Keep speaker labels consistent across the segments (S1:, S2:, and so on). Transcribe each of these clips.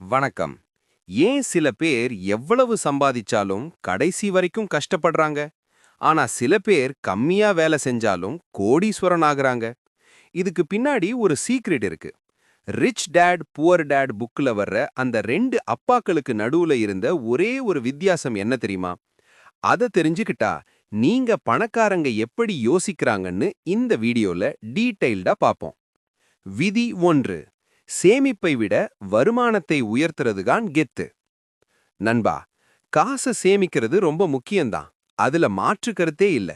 S1: வணக்கம். ஏன் சில பேர் எவ்வளவு சம்பாதிச்சாலும் கடைசி வரைக்கும் கஷ்டப்படுறாங்க? ஆனா சில பேர் கம்மியா வேலை செஞ்சாலும் கோடீஸ்வரன் ஆகுறாங்க. இதுக்கு பின்னாடி ஒரு சீக்ரெட் இருக்கு. ரிச் டேட் புவர் டேட் புக்ல வர்ற அந்த ரெண்டு அப்பாக்களுக்கு நடுவுல இருந்த ஒரே ஒரு வித்தியாசம் என்ன தெரியுமா? அதை தெரிஞ்சுக்கிட்டா நீங்க பணக்காரங்க எப்படி யோசிக்கிறாங்கன்னு இந்த வீடியோல டீடைல்டா பார்ப்போம் விதி ஒன்று. சேமிப்பை விட வருமானத்தை உயர்த்துறதுதான் கெத்து. நண்பா காசை சேமிக்கிறது ரொம்ப முக்கியம்தான். அதுல மாற்று கருத்தே இல்ல.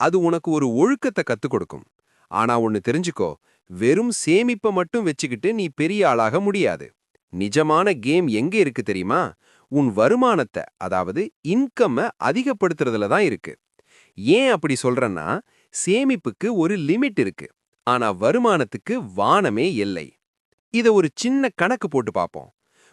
S1: அது உனக்கு ஒரு ஒழுக்கத்தை கத்துக் கொடுக்கும். ஆனா ஒன்னு தெரிஞ்சுக்கோ வெறும் சேமிப்பை மட்டும் வச்சுக்கிட்டு நீ பெரிய ஆளாக முடியாது. நிஜமான கேம் எங்க இருக்கு தெரியுமா? உன் வருமானத்தை அதாவது இன்கம்மை அதிகப்படுத்துறதுல தான் இருக்கு. ஏன் அப்படி சொல்றேன்னா சேமிப்புக்கு ஒரு லிமிட் இருக்கு. ஆனா வருமானத்துக்கு வானமே இல்லை. இத ஒரு சின்ன கணக்கு போட்டு பார்ப்போம்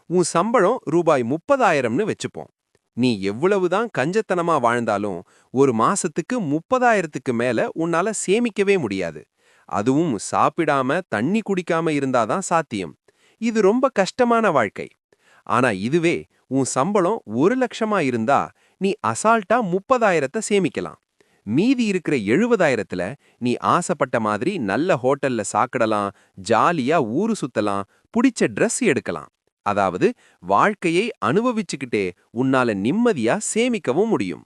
S1: உன் சம்பளம் ரூபாய் முப்பதாயிரம்னு வச்சுப்போம். நீ எவ்வளவுதான் கஞ்சத்தனமா வாழ்ந்தாலும் ஒரு மாசத்துக்கு முப்பதாயிரத்துக்கு மேல உன்னால சேமிக்கவே முடியாது. அதுவும் சாப்பிடாம தண்ணி குடிக்காம இருந்தாதான் சாத்தியம். இது ரொம்ப கஷ்டமான வாழ்க்கை. ஆனா இதுவே உன் சம்பளம் ஒரு லட்சமா இருந்தா நீ அசால்ட்டா முப்பதாயிரத்தை சேமிக்கலாம். மீதி இருக்கிற எழுபதாயிரத்துல நீ ஆசைப்பட்ட மாதிரி நல்ல ஹோட்டல்ல சாக்கிடலாம் ஜாலியா ஊரு சுத்தலாம் புடிச்ச ட்ரெஸ் எடுக்கலாம். அதாவது வாழ்க்கையை அனுபவிச்சுக்கிட்டே உன்னால நிம்மதியா சேமிக்கவும் முடியும்.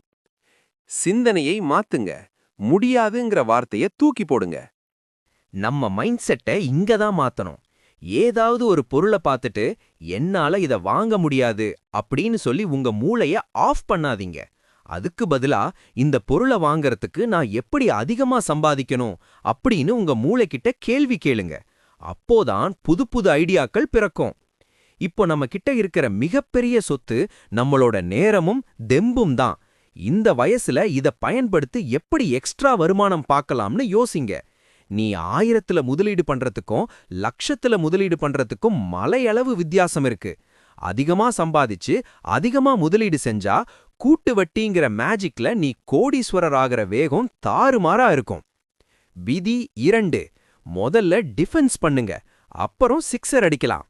S1: சிந்தனையை மாத்துங்க. முடியாதுங்கிற வார்த்தைய தூக்கி போடுங்க.
S2: நம்ம மைண்ட் செட்டை இங்க தான் மாத்தணும். ஏதாவது ஒரு பொருளை பார்த்துட்டு என்னால இத வாங்க முடியாது அப்படின்னு சொல்லி உங்க மூளைய ஆஃப் பண்ணாதீங்க. அதுக்கு பதிலா இந்த பொருளை வாங்கறதுக்கு நான் எப்படி அதிகமா சம்பாதிக்கணும் அப்படின்னு உங்க மூளைக்கிட்ட கேள்வி கேளுங்க. அப்போதான் புது புது ஐடியாக்கள் பிறக்கும். இப்போ நம்ம கிட்ட இருக்கிற மிகப்பெரிய சொத்து நம்மளோட நேரமும் தெம்பும் தான். இந்த வயசுல இத பயன்படுத்தி எப்படி எக்ஸ்ட்ரா வருமானம் பார்க்கலாம்னு யோசிங்க. நீ ஆயிரத்துல முதலீடு பண்றதுக்கும் லட்சத்துல முதலீடு பண்றதுக்கும் மலையளவு வித்தியாசம் இருக்கு. அதிகமா சம்பாதிச்சு அதிகமா முதலீடு செஞ்சா கூட்டு வட்டிங்கிற மேஜிக்ல நீ கோடீஸ்வரர் ஆகிற வேகம் தாறுமாறா இருக்கும். விதி இரண்டு. முதல்ல டிஃபென்ஸ் பண்ணுங்க. அப்புறம் சிக்ஸர் அடிக்கலாம்.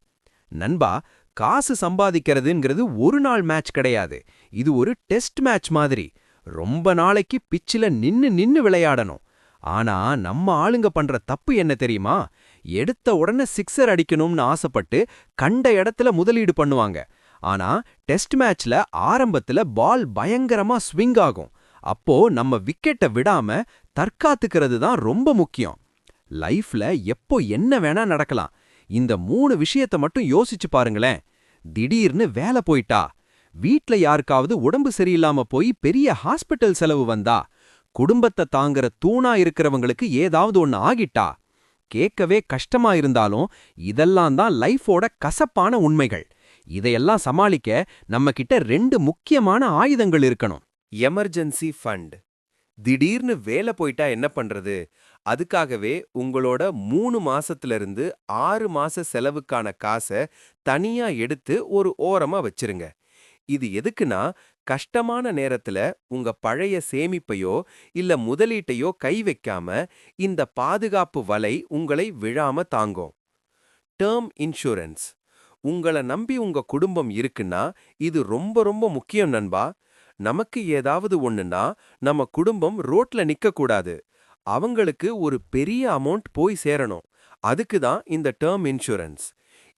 S2: நண்பா காசு சம்பாதிக்கிறதுங்கிறது ஒரு நாள் மேட்ச் கிடையாது. இது ஒரு டெஸ்ட் மேட்ச் மாதிரி. ரொம்ப நாளைக்கு பிச்சில் நின்னு நின்னு விளையாடணும். ஆனா நம்ம ஆளுங்க பண்ற தப்பு என்ன தெரியுமா? எடுத்த உடனே சிக்ஸர் அடிக்கணும்னு ஆசைப்பட்டு கண்ட இடத்துல முதலீடு பண்ணுவாங்க. ஆனா டெஸ்ட் மேட்ச்ல ஆரம்பத்துல பால் பயங்கரமா ஸ்விங் ஆகும். அப்போ நம்ம விக்கெட்டை விடாம தற்காத்துக்கிறது தான் ரொம்ப முக்கியம். லைஃப்ல எப்போ என்ன வேணா நடக்கலாம். இந்த மூணு விஷயத்த மட்டும் யோசிச்சு பாருங்களேன். திடீர்னு வேலை போயிட்டா? வீட்ல யாருக்காவது உடம்பு சரியில்லாம போய் பெரிய ஹாஸ்பிட்டல் செலவு வந்தா? குடும்பத்தை தாங்குற தூணா இருக்கிறவங்களுக்கு ஏதாவது ஒன்னு ஆகிட்டா? கேட்கவே கஷ்டமா இருந்தாலும் இதெல்லாம் தான் லைஃபோட கசப்பான உண்மைகள். இதையெல்லாம் சமாளிக்க நம்ம கிட்ட ரெண்டு முக்கியமான ஆயுதங்கள் இருக்கணும்.
S1: Emergency fund. திடீர்னு வேலை போயிட்டா என்ன பண்றது? அதுக்காகவே உங்களோட மூணு மாசத்துல இருந்து ஆறு மாச செலவுக்கான காசை தனியா எடுத்து ஒரு ஓரமா வச்சிருங்க. இது எதுக்குன்னா கஷ்டமான நேரத்துல உங்க பழைய சேமிப்பையோ இல்ல முதலீட்டையோ கை வைக்காம இந்த பாதுகாப்பு வலை உங்களை விழாம தாங்கும். Term insurance. உங்கள நம்பி உங்க குடும்பம் இருக்குன்னா இது ரொம்ப ரொம்ப முக்கியம் நண்பா. நமக்கு ஏதாவது ஒண்ணுன்னா நம்ம குடும்பம் ரோட்ல நிக்க கூடாது அவங்களுக்கு ஒரு பெரிய அமௌண்ட் போய் சேரணும். அதுக்கு தான் இந்த டேர்ம் இன்சூரன்ஸ்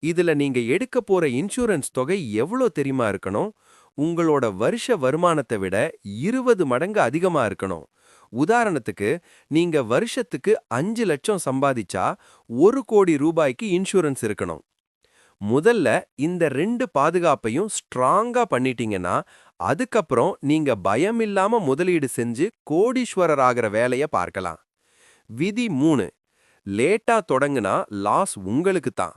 S1: இதுல நீங்க எடுக்க போற இன்சூரன்ஸ் தொகை எவ்வளோ தெரியுமா இருக்கணும்? உங்களோட வருஷ வருமானத்தை விட இருபது மடங்கு அதிகமா இருக்கணும். உதாரணத்துக்கு நீங்க வருஷத்துக்கு அஞ்சு லட்சம் சம்பாதிச்சா ஒரு கோடி ரூபாய்க்கு இன்சூரன்ஸ் இருக்கணும். முதல்ல இந்த ரெண்டு பாதுகாப்பையும் ஸ்ட்ராங்கா பண்ணிட்டீங்கன்னா அதுக்கப்புறம் நீங்க பயம் இல்லாம முதலீடு செஞ்சு கோடீஸ்வரர் ஆகிற வேலைய பார்க்கலாம். விதி மூணு லேட்டா தொடங்குனா லாஸ் உங்களுக்கு தான்.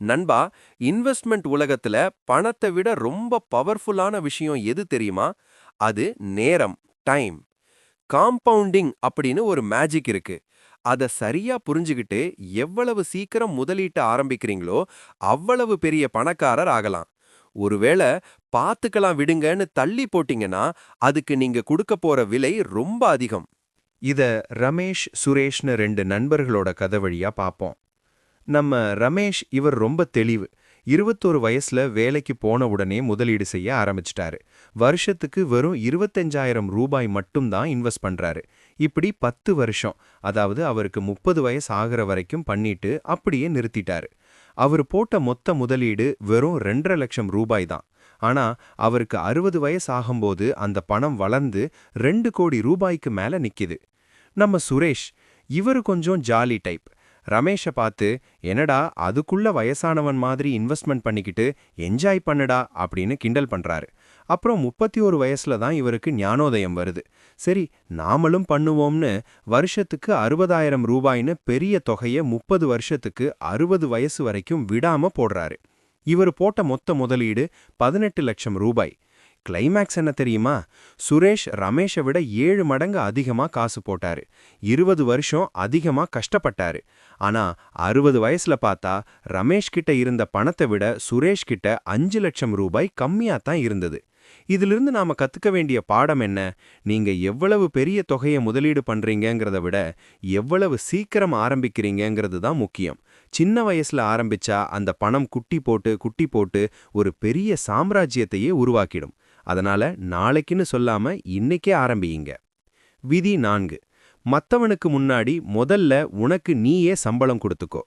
S1: நண்பா இன்வெஸ்ட்மெண்ட் உலகத்துல பணத்தை விட ரொம்ப பவர்ஃபுல்லான விஷயம் எது தெரியுமா? அது நேரம் டைம் காம்பவுண்டிங் அப்படின்னு ஒரு மேஜிக் இருக்கு. அத சரியா புரிஞ்சுகிட்டு எவ்வளவு சீக்கிரம் முதலீட்ட ஆரம்பிக்கிறீங்களோ அவ்வளவு பெரிய பணக்காரர் ஆகலாம். ஒருவேளை பார்த்துக்கலாம் விடுங்கன்னு தள்ளி போட்டீங்கன்னா அதுக்கு நீங்க கொடுக்க போற விலை ரொம்ப அதிகம்.
S3: இத ரமேஷ் சுரேஷ்னு ரெண்டு நண்பர்களோட கதை வழியா பார்ப்போம் நம்ம ரமேஷ் இவர் ரொம்ப தெளிவு. இருபத்தோரு வயசுல வேலைக்கு போன உடனே முதலீடு செய்ய ஆரம்பிச்சிட்டாரு. வருஷத்துக்கு வெறும் இருபத்தஞ்சாயிரம் ரூபாய் மட்டும்தான் இன்வெஸ்ட் பண்றாரு. இப்படி பத்து வருஷம் அதாவது அவருக்கு முப்பது வயசு ஆகிற வரைக்கும் பண்ணிட்டு அப்படியே நிறுத்திட்டாரு. அவர் போட்ட மொத்த முதலீடு வெறும் ரெண்டரை லட்சம் ரூபாய் தான். ஆனா அவருக்கு அறுபது வயசு ஆகும்போது அந்த பணம் வளர்ந்து ரெண்டு கோடி ரூபாய்க்கு மேல நிக்குது. நம்ம சுரேஷ் இவரு கொஞ்சம் ஜாலி டைப். ரமேஷை பார்த்து என்னடா அதுக்குள்ள வயசானவன் மாதிரி இன்வெஸ்ட்மெண்ட் பண்ணிக்கிட்டு என்ஜாய் பண்ணுடா அப்படின்னு கிண்டல் பண்றாரு. அப்புறம் முப்பத்தி ஒரு வயசுல தான் இவருக்கு ஞானோதயம் வருது. சரி நாமளும் பண்ணுவோம்னு வருஷத்துக்கு அறுபதாயிரம் ரூபாய்னு பெரிய தொகையை முப்பது வருஷத்துக்கு அறுபது வயசு வரைக்கும் விடாம போடுறாரு. இவர் போட்ட மொத்த முதலீடு பதினெட்டு லட்சம் ரூபாய். கிளைமேக்ஸ் என்ன தெரியுமா? சுரேஷ் ரமேஷை விட ஏழு மடங்கு அதிகமா காசு போட்டாரு. இருபது வருஷம் அதிகமா கஷ்டப்பட்டாரு. ஆனா அறுபது வயசுல பார்த்தா ரமேஷ் கிட்ட இருந்த பணத்தை விட சுரேஷ் கிட்ட அஞ்சு லட்சம் ரூபாய் கம்மியா தான் இருந்தது. இதிலிருந்து நாம கத்துக்க வேண்டிய பாடம் என்ன? நீங்க எவ்வளவு பெரிய தொகையை முதலீடு பண்றீங்கிறத விட எவ்வளவு சீக்கிரம் ஆரம்பிக்கிறீங்கிறது தான் முக்கியம். சின்ன வயசுல ஆரம்பிச்சா அந்த பணம் குட்டி போட்டு குட்டி போட்டு ஒரு பெரிய சாம்ராஜ்யத்தையே உருவாக்கிடும். அதனால நாளைக்குன்னு சொல்லாம இன்னைக்கே ஆரம்பியுங்க விதி நான்கு. மத்தவனுக்கு முன்னாடி முதல்ல உனக்கு நீயே சம்பளம் கொடுத்துக்கோ.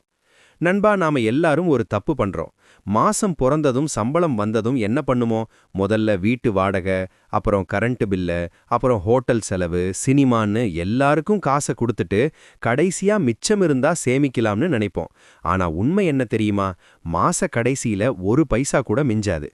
S3: நண்பா நாம எல்லாரும் ஒரு தப்பு பண்றோம். மாசம் பிறந்ததும் சம்பளம் வந்ததும் என்ன பண்ணுமோ? முதல்ல வீட்டு வாடகை அப்புறம் கரண்ட் பில்லு அப்புறம் ஹோட்டல் செலவு சினிமான்னு எல்லாருக்கும் காசை கொடுத்துட்டு கடைசியா மிச்சம் இருந்தா சேமிக்கலாம்னு நினைப்போம். ஆனா உண்மை என்ன தெரியுமா? மாச கடைசியில ஒரு பைசா கூட மிஞ்சாது.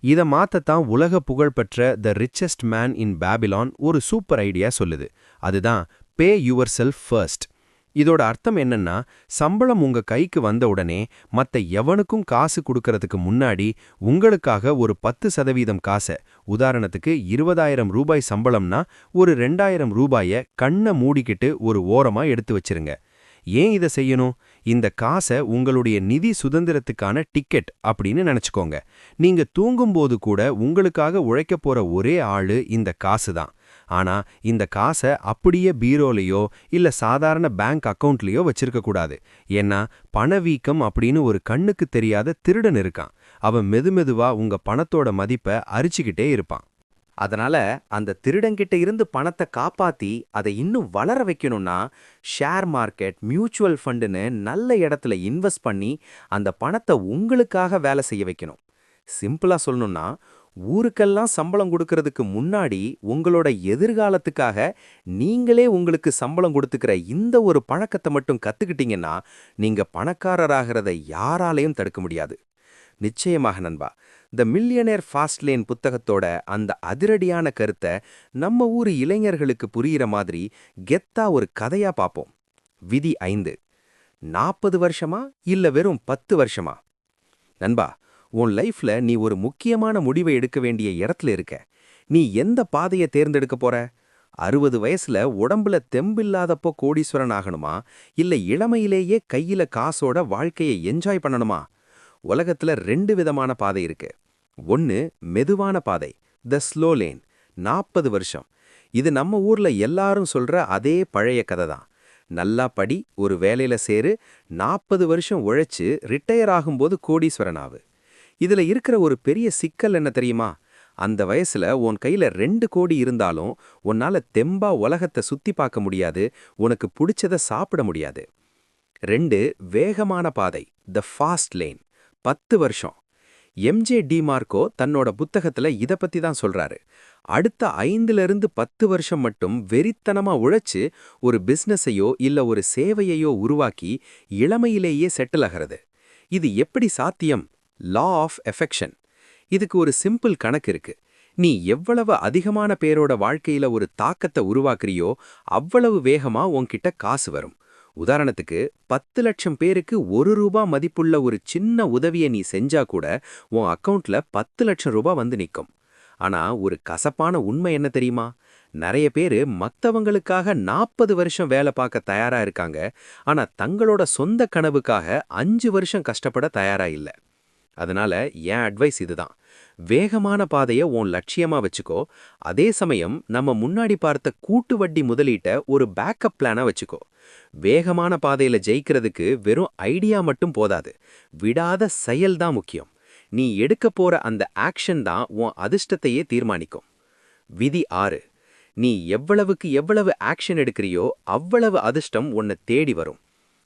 S3: இத மாத்தத்தான் உலக புகழ்பெற்ற the richest man in Babylon ஒரு சூப்பர் ஐடியா சொல்லுது. அதுதான் பே யுவர் செல்ஃப் ஃபர்ஸ்ட் இதோட அர்த்தம் என்னன்னா சம்பளம் உங்க கைக்கு வந்த உடனே மத்த எவனுக்கும் காசு கொடுக்கறதுக்கு முன்னாடி உங்களுக்காக ஒரு பத்து சதவீதம் காசை உதாரணத்துக்கு இருபதாயிரம் ரூபாய் சம்பளம்னா ஒரு ரெண்டாயிரம் ரூபாய கண்ணை மூடிக்கிட்டு ஒரு ஓரமா எடுத்து வச்சிருங்க. ஏன் இதை செய்யணும்? இந்த காசை உங்களுடைய நிதி சுதந்திரத்துக்கான டிக்கெட் அப்படின்னு நினைச்சுக்கோங்க. நீங்க தூங்கும்போது கூட உங்களுக்காக உழைக்க போகிற ஒரே ஆளு இந்த காசு தான். ஆனா இந்த காசை அப்படியே பீரோலையோ இல்ல சாதாரண பேங்க் அக்கவுண்ட்லயோ வச்சிருக்க கூடாது. ஏன்னா பணவீக்கம் அப்படின்னு ஒரு கண்ணுக்கு தெரியாத திருடன் இருக்கான். அவன் மெதுமெதுவா உங்க பணத்தோட மதிப்பை அரிச்சுக்கிட்டே இருப்பான்.
S2: அதனால அந்த திருடங்கிட்ட இருந்து பணத்தை காப்பாத்தி அதை இன்னும் வளர வைக்கணும்னா ஷேர் மார்க்கெட் மியூச்சுவல் ஃபண்டுன்னு நல்ல இடத்துல இன்வெஸ்ட் பண்ணி அந்த பணத்தை உங்களுக்காக வேலை செய்ய வைக்கணும். சிம்பிளா சொல்லணும்னா ஊருக்கெல்லாம் சம்பளம் கொடுக்கறதுக்கு முன்னாடி உங்களோட எதிர்காலத்துக்காக நீங்களே உங்களுக்கு சம்பளம் கொடுத்துக்கிற இந்த ஒரு பழக்கத்தை மட்டும் கத்துக்கிட்டீங்கன்னா நீங்க பணக்காரராகிறத யாராலையும் தடுக்க முடியாது. நிச்சயமாக நண்பா த மில்லியனர் ஃபாஸ்ட் லேன் புத்தகத்தோட அந்த அதிரடியான கருத்தை நம்ம ஊர் இளைஞர்களுக்கு புரியிற மாதிரி கெத்தா ஒரு கதையா பார்ப்போம் விதி ஐந்து நாற்பது வருஷமா இல்ல வெறும் பத்து வருஷமா? நண்பா உன் லைஃப்ல நீ ஒரு முக்கியமான முடிவை எடுக்க வேண்டிய இடத்துல இருக்க. நீ எந்த பாதையை தேர்ந்தெடுக்க போற? அறுபது வயசுல உடம்புல தெம்பில்லாதப்போ கோடீஸ்வரன் ஆகணுமா? இல்ல இளமையிலேயே கையில காசோட வாழ்க்கையை என்ஜாய் பண்ணணுமா? உலகத்துல ரெண்டு விதமான பாதை இருக்கு. ஒன்னு மெதுவான பாதை த ஸ்லோ லேன் நாற்பது வருஷம். இது நம்ம ஊர்ல எல்லாரும் சொல்ற அதே பழைய கதை தான். நல்லா படி ஒரு வேலையில சேரு நாற்பது வருஷம் உழைச்சு ரிட்டையர் ஆகும்போது கோடீஸ்வரன் ஆகு இதுல இருக்கிற ஒரு பெரிய சிக்கல் என்ன தெரியுமா? அந்த வயசுல உன் கையில ரெண்டு கோடி இருந்தாலும் உன்னால தெம்பா உலகத்தை சுத்தி பார்க்க முடியாது உனக்கு பிடிச்சத சாப்பிட முடியாது. ரெண்டு வேகமான பாதை த ஃபாஸ்ட் லேன் பத்து வருஷம். எம்ஜே டி மார்க்கோ தன்னோட புத்தகத்துல இத பத்தி தான் சொல்றாரு. அடுத்த ஐந்துல இருந்து பத்து வருஷம் மட்டும் வெறித்தனமா உழைச்சு ஒரு பிசினஸையோ இல்ல ஒரு சேவையையோ உருவாக்கி இளமையிலேயே செட்டில் ஆகிறது. இது எப்படி சாத்தியம்? லா ஆஃப் எஃபெக்ஷன் இதுக்கு ஒரு சிம்பிள் கணக்கு இருக்கு. நீ எவ்வளவு அதிகமான பேரோட வாழ்க்கையில ஒரு தாக்கத்தை உருவாக்குறியோ அவ்வளவு வேகமா உன்கிட்ட காசு வரும். உதாரணத்துக்கு பத்து லட்சம் பேருக்கு ஒரு ரூபா மதிப்புள்ள ஒரு சின்ன உதவியை நீ செஞ்சா கூட உன் அக்கவுண்ட்ல பத்து லட்சம் ரூபாய் வந்து நிற்கும் ஆனா ஒரு கசப்பான உண்மை என்ன தெரியுமா? நிறைய பேரு மத்தவங்களுக்காக நாற்பது வருஷம் வேலை பார்க்க தயாரா இருக்காங்க. ஆனா தங்களோட சொந்த கனவுக்காக அஞ்சு வருஷம் கஷ்டப்பட தயாரா இல்ல.
S4: அதனால என் அட்வைஸ் இதுதான். வேகமான பாதையை உன் லட்சியமா வச்சுக்கோ. அதே சமயம் நம்ம முன்னாடி பார்த்த கூட்டு வட்டி முதலீட்ட ஒரு பேக்கப் பிளானா வச்சுக்கோ. வேகமான பாதையில ஜெயிக்கிறதுக்கு வெறும் ஐடியா மட்டும் போதாது. விடாத செயல் தான் முக்கியம். நீ எடுக்க போற அந்த ஆக்ஷன் தான் உன் அதிர்ஷ்டத்தையே தீர்மானிக்கும். விதி ஆறு. நீ எவ்வளவுக்கு எவ்வளவு ஆக்ஷன் எடுக்கிறியோ அவ்வளவு அதிர்ஷ்டம் உன்னை தேடி வரும்.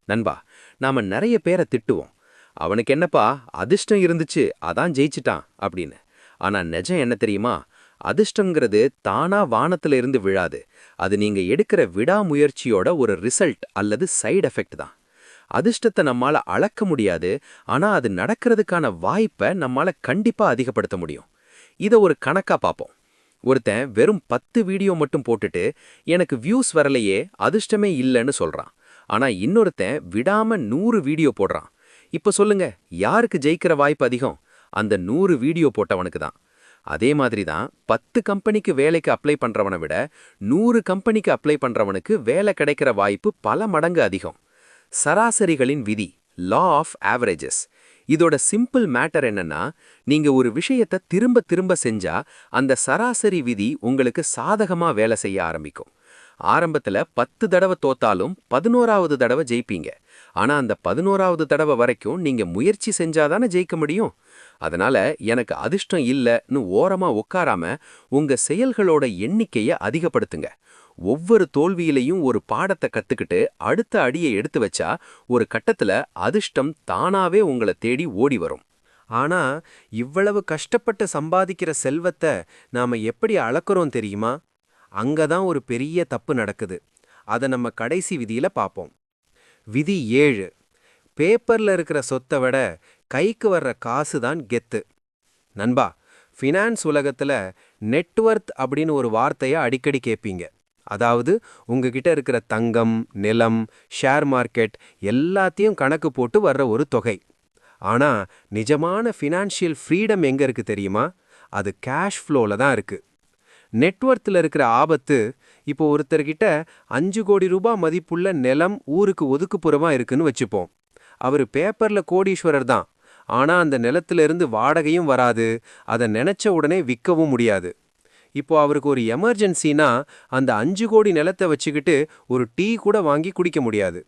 S4: நண்பா நாம நிறைய பேரை திட்டுவோம். அவனுக்கு என்னப்பா அதிர்ஷ்டம் இருந்துச்சு அதான் ஜெயிச்சிட்டான் அப்படின்னு. ஆனா நிஜம் என்ன தெரியுமா? அதிர்ஷ்டங்கிறது தானா வானத்துல இருந்து விழாது. அது நீங்க எடுக்கிற விடாமுயற்சியோட ஒரு ரிசல்ட் அல்லது சைடு எஃபெக்ட் தான். அதிர்ஷ்டத்தை நம்மால அளக்க முடியாது ஆனா அது நடக்கிறதுக்கான வாய்ப்பை நம்மால கண்டிப்பா அதிகப்படுத்த முடியும். இதை ஒரு கணக்கா பார்ப்போம் ஒருத்தன் வெறும் பத்து வீடியோ மட்டும் போட்டுட்டு எனக்கு வியூஸ் வரலையே அதிர்ஷ்டமே இல்லைன்னு சொல்றான். ஆனா இன்னொருத்தன் விடாம நூறு வீடியோ போடுறான். இப்ப சொல்லுங்க யாருக்கு ஜெயிக்கிற வாய்ப்பு அதிகம்? அந்த நூறு வீடியோ போட்டவனுக்கு தான். அதே மாதிரி தான் பத்து கம்பெனிக்கு வேலைக்கு அப்ளை பண்றவனை விட நூறு கம்பெனிக்கு அப்ளை பண்றவனுக்கு வேலை கிடைக்கிற வாய்ப்பு பல மடங்கு அதிகம். சராசரிகளின் விதி லா ஆஃப் ஆவரேஜஸ் இதோட சிம்பிள் மேட்டர் என்னன்னா நீங்க ஒரு விஷயத்த திரும்ப திரும்ப செஞ்சா அந்த சராசரி விதி உங்களுக்கு சாதகமா வேலை செய்ய ஆரம்பிக்கும். ஆரம்பத்துல பத்து தடவை தோத்தாலும் பதினோராவது தடவை ஜெயிப்பீங்க. ஆனா அந்த பதினோராவது தடவை வரைக்கும் நீங்க முயற்சி செஞ்சாதானே ஜெயிக்க முடியும். அதனால எனக்கு அதிர்ஷ்டம் இல்லைன்னு ஓரமா உட்காராம உங்க செயல்களோட எண்ணிக்கைய அதிகப்படுத்துங்க. ஒவ்வொரு தோல்வியிலையும் ஒரு பாடத்தை கத்துக்கிட்டு அடுத்த அடியை எடுத்து வச்சா ஒரு கட்டத்துல அதிர்ஷ்டம் தானாவே உங்களை தேடி ஓடி வரும்.
S3: ஆனா இவ்வளவு கஷ்டப்பட்டு சம்பாதிக்கிற செல்வத்தை நாம எப்படி அளக்குறோம் தெரியுமா? அங்கே தான் ஒரு பெரிய தப்பு நடக்குது. அதை நம்ம கடைசி விதியில் பார்ப்போம் விதி ஏழு பேப்பரில் இருக்கிற சொத்தை விட கைக்கு வர்ற காசு தான் கெத்து. நண்பா ஃபினான்ஸ் உலகத்தில் நெட்வொர்த் அப்படின்னு ஒரு வார்த்தையை அடிக்கடி கேட்பீங்க அதாவது உங்ககிட்ட இருக்கிற தங்கம் நிலம் ஷேர் மார்க்கெட் எல்லாத்தையும் கணக்கு போட்டு வர்ற ஒரு தொகை. ஆனால் நிஜமான ஃபினான்ஷியல் ஃப்ரீடம் எங்கே இருக்குது தெரியுமா? அது கேஷ் ஃப்ளோவில் தான் இருக்குது நெட்ஒர்த்தில் இருக்கிற ஆபத்து இப்போ ஒருத்தர்கிட்ட அஞ்சு கோடி ரூபாய் மதிப்புள்ள நிலம் ஊருக்கு ஒதுக்குப்புறமா இருக்குன்னு வச்சுப்போம். அவர் பேப்பர்ல கோடீஸ்வரர் தான். ஆனா அந்த நிலத்துல இருந்து வாடகையும் வராது அதை நினைச்ச உடனே விற்கவும் முடியாது. இப்போ அவருக்கு ஒரு எமர்ஜென்சினா அந்த அஞ்சு கோடி நிலத்தை வச்சுக்கிட்டு ஒரு டீ கூட வாங்கி குடிக்க முடியாது.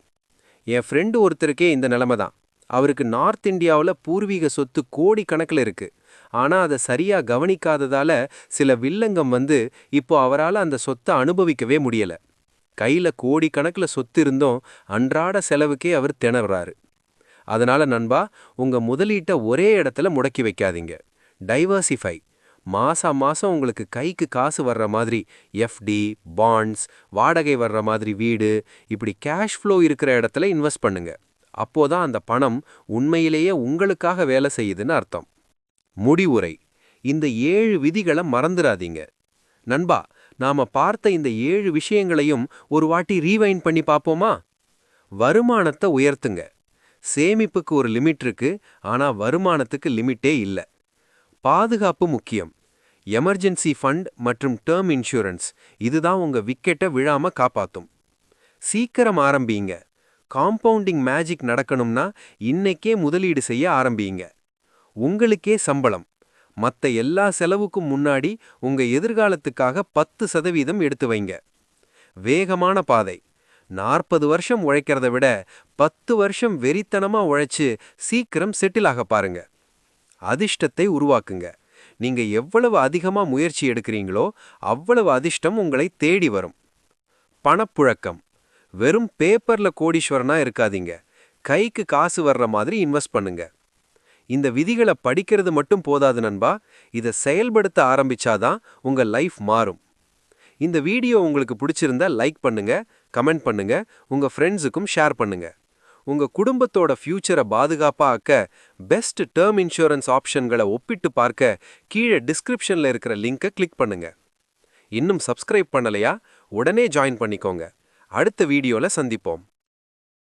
S3: என் ஃப்ரெண்டு ஒருத்தருக்கே இந்த நிலைமை தான். அவருக்கு நார்த் இந்தியாவில் பூர்வீக சொத்து கோடி கணக்கில் இருக்குது ஆனா அதை சரியா கவனிக்காததால சில வில்லங்கம் வந்து இப்போ அவரால் அந்த சொத்தை அனுபவிக்கவே முடியல. கையில கோடிக்கணக்கில் சொத்து இருந்தும் அன்றாட செலவுக்கே அவர் திணறாரு. அதனால நண்பா உங்க முதலீட்டை ஒரே இடத்துல முடக்கி வைக்காதீங்க. டைவர்சிஃபை மாசா மாசம் உங்களுக்கு கைக்கு காசு வர்ற மாதிரி எஃப்டி பாண்ட்ஸ் வாடகை வர்ற மாதிரி வீடு இப்படி கேஷ் ஃப்ளோ இருக்கிற இடத்துல இன்வெஸ்ட் பண்ணுங்க. அப்போதான் அந்த பணம் உண்மையிலேயே உங்களுக்காக வேலை செய்யுதுன்னு அர்த்தம். முடிவுரை. இந்த ஏழு விதிகளை மறந்துடாதீங்க நண்பா நாம பார்த்த இந்த ஏழு விஷயங்களையும் ஒரு வாட்டி ரீவைண்ட் பண்ணி பார்ப்போமா வருமானத்தை உயர்த்துங்க. சேமிப்புக்கு ஒரு லிமிட் இருக்கு ஆனா வருமானத்துக்கு லிமிட்டே இல்லை. பாதுகாப்பு முக்கியம். எமர்ஜென்சி ஃபண்ட் மற்றும் டேர்ம் இன்சூரன்ஸ் இதுதான் உங்க விக்கெட்டை விழாம காப்பாத்தும். சீக்கிரம் ஆரம்பிங்க. காம்பவுண்டிங் மேஜிக் நடக்கணும்னா இன்னைக்கே முதலீடு செய்ய ஆரம்பிங்க. உங்களுக்கே சம்பளம். மற்ற எல்லா செலவுக்கும் முன்னாடி உங்க எதிர்காலத்துக்காக பத்து சதவீதம் எடுத்து வைங்க. வேகமான பாதை. நாற்பது வருஷம் உழைக்கிறத விட பத்து வருஷம் வெறித்தனமா உழைச்சு சீக்கிரம் செட்டில் ஆக பாருங்க. அதிர்ஷ்டத்தை உருவாக்குங்க. நீங்க எவ்வளவு அதிகமா முயற்சி எடுக்கிறீங்களோ அவ்வளவு அதிர்ஷ்டம் உங்களை தேடி வரும். பணப்புழக்கம். வெறும் பேப்பர்ல கோடீஸ்வரனா இருக்காதீங்க. கைக்கு காசு வர்ற மாதிரி இன்வெஸ்ட் பண்ணுங்க. இந்த விதிகளை படிக்கிறது மட்டும் போதாது நண்பா. இதை செயல்படுத்த ஆரம்பிச்சாதான் உங்க லைஃப் மாறும். இந்த வீடியோ உங்களுக்கு பிடிச்சிருந்தா லைக் பண்ணுங்க கமெண்ட் பண்ணுங்க உங்க ஃப்ரெண்ட்ஸுக்கும் ஷேர் பண்ணுங்க. உங்க குடும்பத்தோட ஃபியூச்சரை பாதுகாப்பா ஆக்க பெஸ்ட் டேர்ம் இன்சூரன்ஸ் ஆப்ஷன்களை ஒப்பிட்டு பார்க்க கீழே டிஸ்கிரிப்ஷன்ல இருக்கிற லிங்கை கிளிக் பண்ணுங்க. இன்னும் சப்ஸ்கிரைப் பண்ணலையா? உடனே ஜாயின் பண்ணிக்கோங்க. அடுத்த வீடியோல சந்திப்போம்.